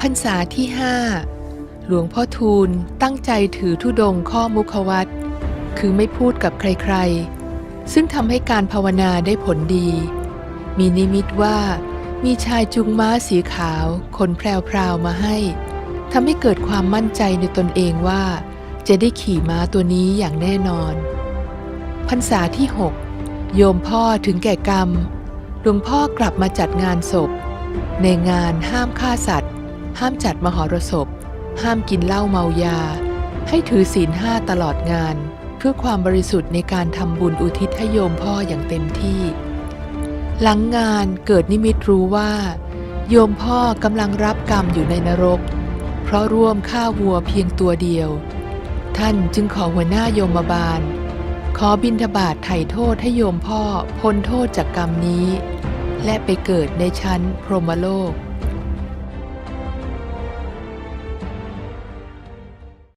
พรรษาที่ห้าหลวงพ่อทูลตั้งใจถือธุดงข้อมุขวัตคือไม่พูดกับใครๆ ซึ่งทำให้การภาวนาได้ผลดี มีนิมิตว่ามีชายจุงม้าสีขาวขนแพรวๆมาให้ทำให้เกิดความมั่นใจในตนเองว่า จะได้ขี่ม้าตัวนี้อย่างแน่นอน พรรษาที่ 6 โยมพ่อถึงแก่กรรม หลวงพ่อ กลับมาจัดงานศพ ในงานห้ามฆ่าสัตว์ ห้ามจัดมหรสพ ห้ามกินเหล้าเมายา ให้ถือศีลห้าตลอดงาน เพื่อความบริสุทธิ์ในการทำบุญอุทิศให้โยมพ่ออย่างเต็มที่ หลังงานเกิดนิมิตรู้ว่า โยมพ่อกำลังรับกรรมอยู่ในนรก เพราะร่วมฆ่าวัวเพียงตัวเดียว ท่านจึงขอหัวหน้าโยมบาล ขอบิณฑบาตไถ่โทษให้โยมพ่อพ้นโทษจากกรรมนี้ และไปเกิดในชั้นพรหมโลก